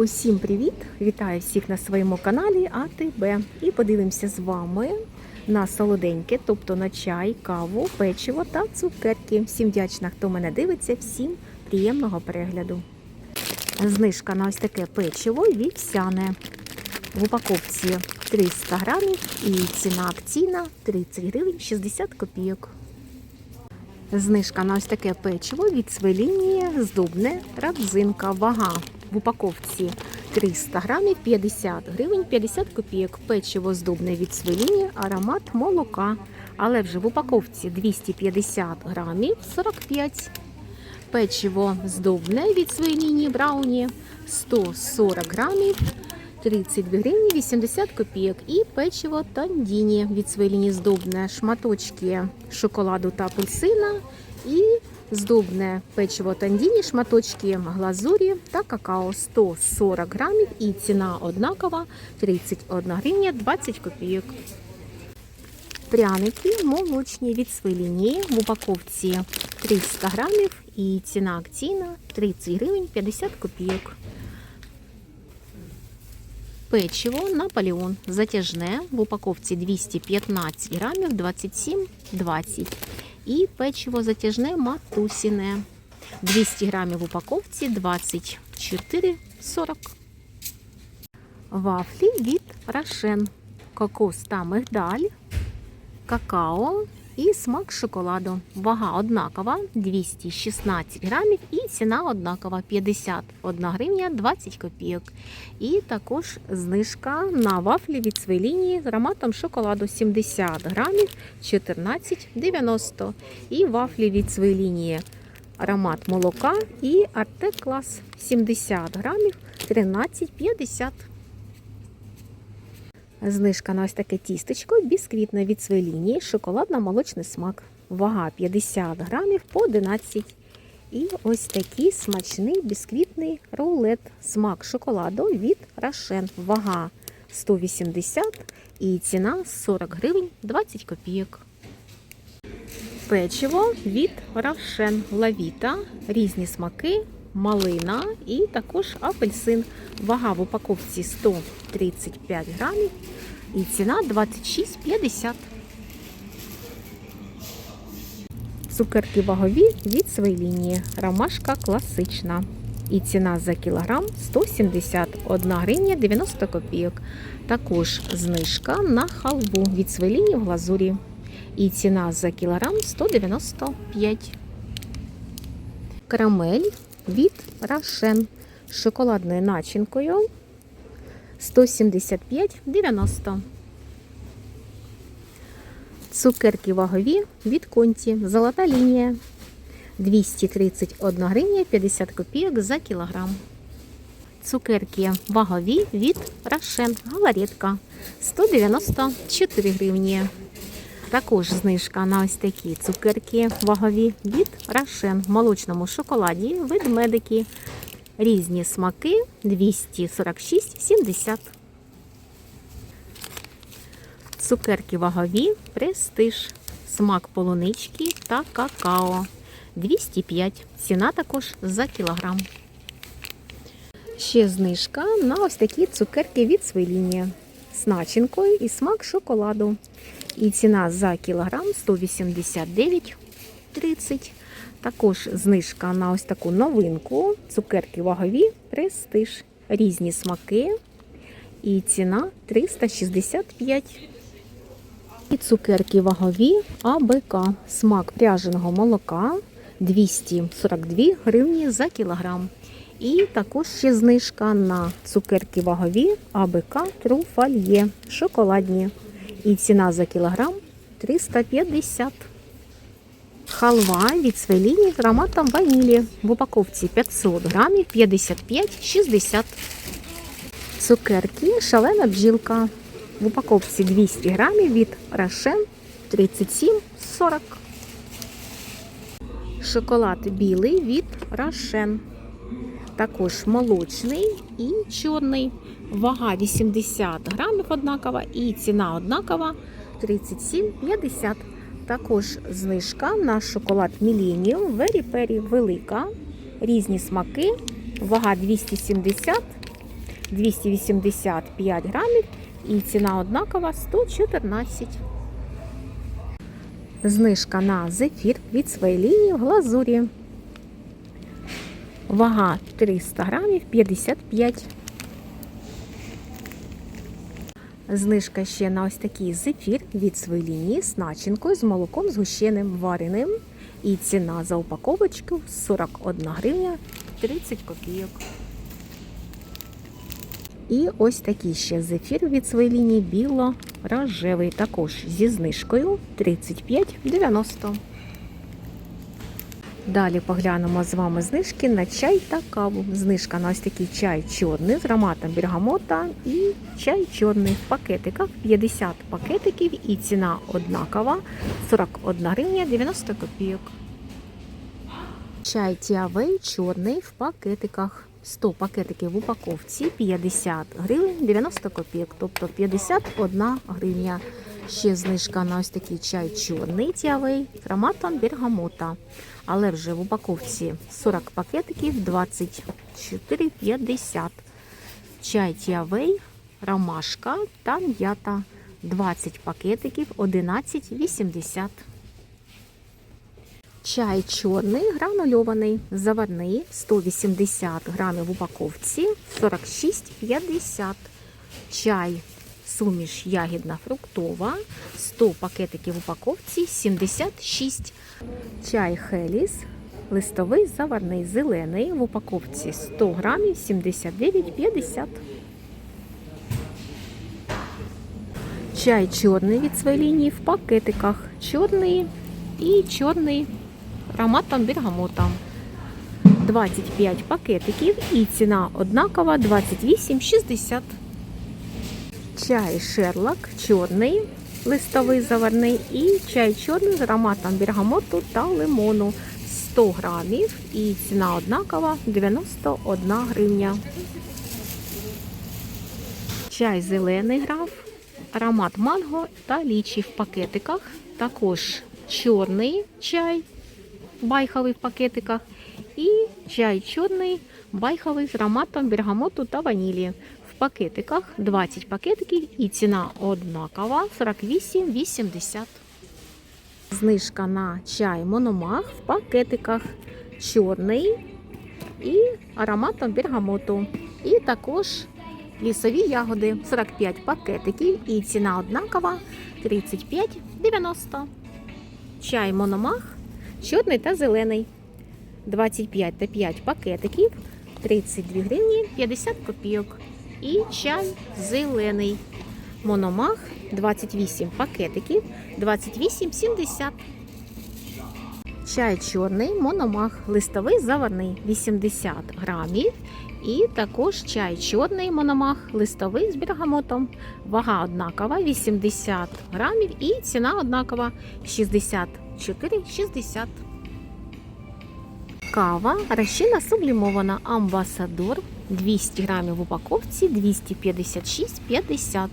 Усім привіт! Вітаю всіх на своєму каналі АТБ. І подивимося з вами на солоденьке, тобто на чай, каву, печиво та цукерки. Всім вдячна, хто мене дивиться, всім приємного перегляду. Знижка на ось таке печиво вівсяне. В упаковці 300 грамів і ціна акційна 30 гривень 60 копійок. Знижка на ось таке печиво від свелінії здобне родзинка. Вага в упаковці 300 грамів 50 гривень 50 копійок. Печиво здобне від свелінії, аромат молока. Але вже в упаковці 250 грамів 45. Печиво здобне від свелінії брауні 140 грамів 32 гривні 80 копійок. І печиво тандіні від своєї здобне шматочки шоколаду та апельсина. І здобне печиво тандіні, шматочки глазурі та какао 140 грамів. І ціна однакова 31 гривня 20 копійок. Пряники молочні від свиліні в упаковці 300 грамів і ціна акційна 30 гривень 50 копійок. Печиво Наполеон затяжне в упаковці 215 грамів 27,20. І печиво затяжне матусіне 200 грамів в упаковці 24,40. Вафлі від Рошен. Кокос та мигдаль, какао і смак шоколаду. Вага однакова 216 грамів і ціна однакова 51 гривня 20 копійок. І також знижка на вафлі від своєї лінії з ароматом шоколаду 70 грамів 14,90. І вафлі від своєї лінії аромат молока і Артек клас 70 грамів 13,50. Знижка на ось таке тістечко бісквітне від своєї лінії, шоколадно-молочний смак. Вага 50 грамів по 11. І ось такий смачний бісквітний рулет. Смак шоколаду від Рошен. Вага 180 і ціна 40 гривень 20 копійок. Печиво від Рошен. Лавіта, різні смаки, малина і також апельсин. Вага в упаковці 135 грамів і ціна 26,50. Цукерки вагові від своєї лінії. Ромашка класична. І ціна за кілограм 171 гривня 90 копійок. Також знижка на халву від своєї в глазурі. І ціна за кілограм 195. Карамель від Рошен з шоколадною начинкою 175,90. Цукерки вагові від конті. Золота лінія 231 гривня 50 копійок за кілограм. Цукерки вагові від Рошен. Галаретка 194 гривні. Також знижка на ось такі цукерки вагові від Рошен в молочному шоколаді, ведмедики. Різні смаки 246,70. Цукерки вагові, престиж, смак полунички та какао 205. Ціна також за кілограм. Ще знижка на ось такі цукерки від свиління з начинкою і смак шоколаду. І ціна за кілограм 189,30. Також знижка на ось таку новинку. Цукерки вагові, престиж. Різні смаки. І ціна 365. І цукерки вагові АБК. Смак пряженого молока 242 гривні за кілограм. І також ще знижка на цукерки вагові АБК Труфальє. Шоколадні. І ціна за кілограм 350. Халва від свеліні з ароматом ванілі. В упаковці 500 грамів 55,60. Цукерки шалена бджілка. В упаковці 200 грамів від Рошен 37,40. Шоколад білий від Рошен. Також молочний і чорний. Вага 80 грамів однакова і ціна однакова 37,50. Також знижка на шоколад Millennium Very Peri велика. Різні смаки. Вага 270 285 грамів і ціна однакова 114. Знижка на зефір від своєї лінії в глазурі. Вага 300 грамів 55. Знижка ще на ось такий зефір від своєї лінії з начинкою з молоком згущеним вареним. І ціна за упаковочку 41 гривня 30 копійок. І ось такий ще зефір від своєї лінії біло-рожевий, також зі знижкою 35,90. Далі поглянемо з вами знижки на чай та каву. Знижка на ось такий чай чорний з ароматом бергамота і чай чорний в пакетиках 50 пакетиків і ціна однакова 41 гривня 90 копійок. Чай Тіавей чорний в пакетиках. 100 пакетиків в упаковці 50 гривень 90 копійок, тобто 51 гривня. Ще знижка на ось такий чай чорний тявий з ароматом бергамота. Але вже в упаковці 40 пакетиків 24,50. Чай тявей, ромашка та м'ята 20 пакетиків 11,80. Чай чорний гранульований, заварний 180 грамів в упаковці 46,50. Чай суміш ягідна фруктова 100 пакетиків в упаковці 76. Чай Хеліс листовий заварний зелений в упаковці 100 грамів 79,50. Чай чорний від своєї лінії в пакетиках. Чорний і чорний ароматом бергамота. 25 пакетиків і ціна однакова 28,60. Чай Шерлок чорний, листовий заварний і чай чорний з ароматом бергамоту та лимону 100 грамів і ціна однакова 91 гривня. Чай зелений граф, аромат манго та лічі в пакетиках. Також чорний чай байховий в пакетиках і чай чорний байховий з ароматом бергамоту та ванілі. Пакетиках 20 пакетиків і ціна однакова 48,80. Знижка на чай мономах в пакетиках чорний і ароматом бергамоту. І також лісові ягоди 45 пакетиків і ціна однакова 35,90. Чай мономах чорний та зелений. 25 та 5 пакетиків 32 гривні 50 копійок. І чай зелений. Мономах 28 пакетиків 28,70. Чай чорний мономах, листовий заварний 80 грамів. І також чай чорний мономах, листовий з бергамотом. Вага однакова 80 грамів і ціна однакова 64,60. Кава розчина сублімована Амбасадор 200 грамів в упаковці 256,50.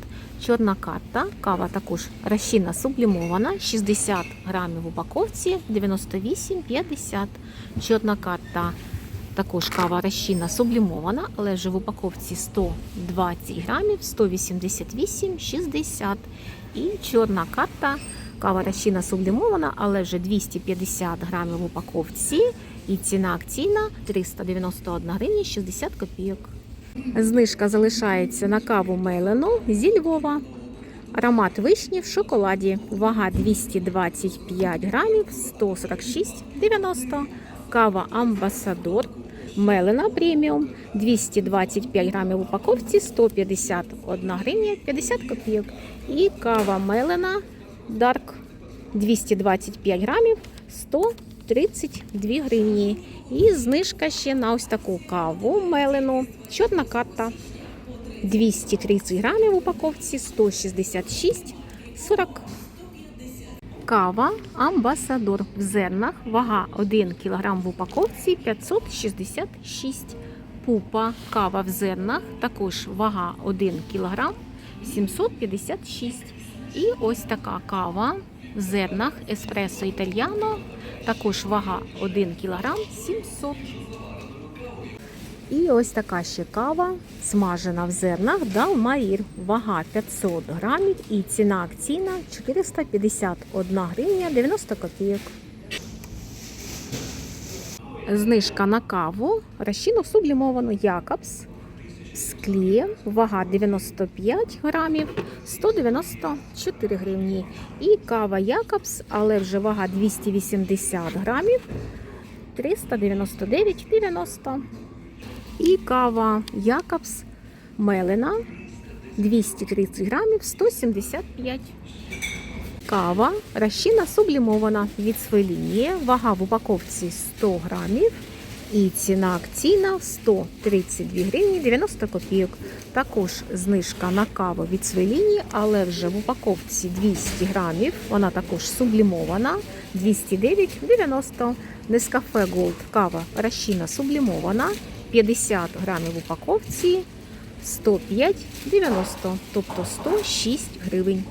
Чорна карта. Кава також розчина сублімована 60 грамів в упаковці 98,50. Чорна карта. Також кава розчина сублімована, але вже в упаковці 120 грамів 188,60. І чорна карта. Кава розчина сублімована, але вже 250 грамів в упаковці. І ціна акційна 391 гривня 60 копійок. Знижка залишається на каву мелену зі Львова. Аромат вишні в шоколаді. Вага 225 грамів 146,90. Кава Амбасадор. Мелена преміум 225 грамів в упаковці 151 гривня 50 копійок. І кава Мелена Дарк 225 грамів 132 гривні. І знижка ще на ось таку каву мелену. Чорна карта 230 грамів в упаковці 166,40. Кава Амбасадор в зернах. Вага 1 кг в упаковці 566. Пупа кава в зернах. Також вага 1 кг 756. І ось така кава в зернах еспресо італьяно. Також вага 1 кг 700. І ось така ще кава, смажена в зернах Далмаїр. Вага 500 грамів і ціна акційна 451 гривня 90 копійок. Знижка на каву, розчину сублімовану Якобс склі, вага 95 грамів, 194 гривні. І кава Якобс, але вже вага 280 грамів, 399,90. І кава Якобс Мелена 230 грамів, 175. Кава розчина сублімована від своєї лінії, вага в упаковці 100 грамів і ціна акційна 132 гривні 90 копійок. Також знижка на каву від своєї лінії, але вже в упаковці 200 грамів. Вона також сублімована 209,90. Нескафе Gold кава розчина сублімована 50 грамів в упаковці 105,90, тобто 106 гривень.